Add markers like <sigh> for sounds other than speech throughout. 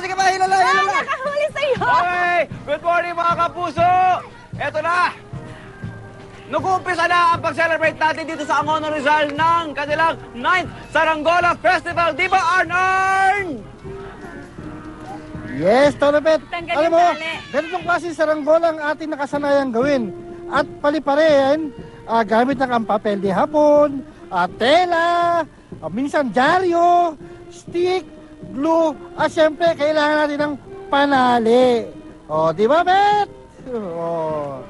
Sige pa, hilala, hilala. Ah, nakahuli sa'yo. Okay, good morning mga kapuso. Eto na. Nag-uumpisa na ang pag-celebrate natin dito sa Angono Rizal ng kanilang 9th Sarangola Festival. Di ba, Arn Yes, Tolopet. Alam mo, tali. ganitong klase saranggola ang ating nakasanayan gawin. At paliparehin, uh, ah, gamit ng ang papel di hapon, uh, tela, uh, minsan dyaryo, stick, glue, at syempre kailangan natin ng panali. O, di ba, Bet? O.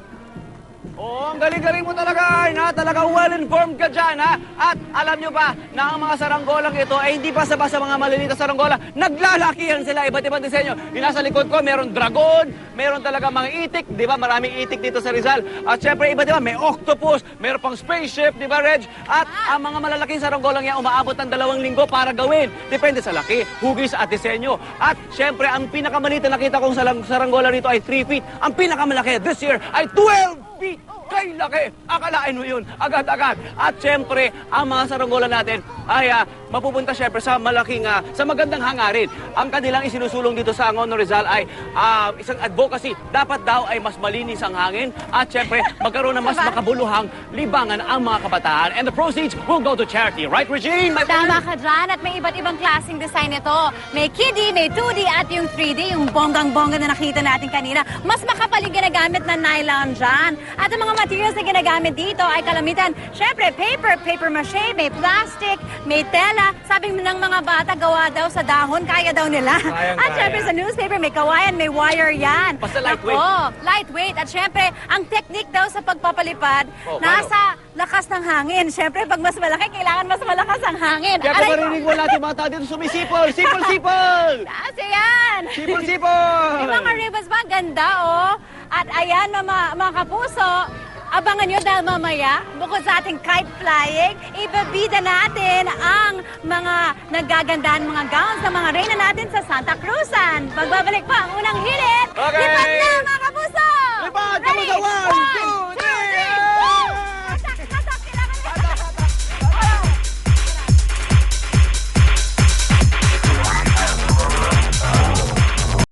Oo, ang galing-galing mo talaga, Arn, ha? Talaga well-informed ka dyan, ha? At alam nyo ba na ang mga saranggolang ito ay hindi pa sa basta mga maliliit na saranggola. Naglalakihan sila, iba't ibang disenyo. Yung nasa likod ko, meron dragon, meron talaga mga itik, di ba? Maraming itik dito sa Rizal. At syempre, iba, di ba? May octopus, meron pang spaceship, di ba, Reg? At ang mga malalaking saranggolang yan, umaabot ng dalawang linggo para gawin. Depende sa laki, hugis at disenyo. At syempre, ang pinakamalita nakita kong sarang- saranggola rito ay 3 feet. Ang pinakamalaki this year ay 12 feet! Kay laki! Akalain mo yun, agad-agad. At syempre, ang mga saranggola natin ay ah, mapupunta syempre sa malaking, ah, sa magandang hangarin. Ang kanilang isinusulong dito sa Angono Rizal ay ah, isang advocacy. Dapat daw ay mas malinis ang hangin at syempre, magkaroon ng mas makabuluhang libangan ang mga kabataan. And the proceeds will go to charity. Right, Regine? My friend? Tama ka dyan at may iba't ibang klaseng design ito. May kiddie, may 2D at yung 3D, yung bonggang-bongga na nakita natin kanina. Mas makapal yung ginagamit na nylon dyan. At ang mga materials na ginagamit dito ay kalamitan. Siyempre, paper, paper mache, may plastic, may tela. Sabi ng mga bata, gawa daw sa dahon, kaya daw nila. Kayang at kaya. syempre sa newspaper, may kawayan, may wire yan. Basta lightweight. Oo, lightweight. At syempre, ang technique daw sa pagpapalipad, Oh, paano? nasa lakas ng hangin. Siyempre, pag mas malaki, kailangan mas malakas ang hangin. Kaya kung marinig mo natin mga tao dito sumisipol, sipol, sipol! <laughs> Kasi yan! Sipol, sipol! Di ba, mga ribbons ba? Ganda, oh. At ayan, mga, mga kapuso, abangan nyo dahil mamaya, bukod sa ating kite flying, ibabida natin ang mga nagagandahan mga gowns ng mga reyna natin sa Santa Cruzan. Pagbabalik pa ang unang hirit, Okay.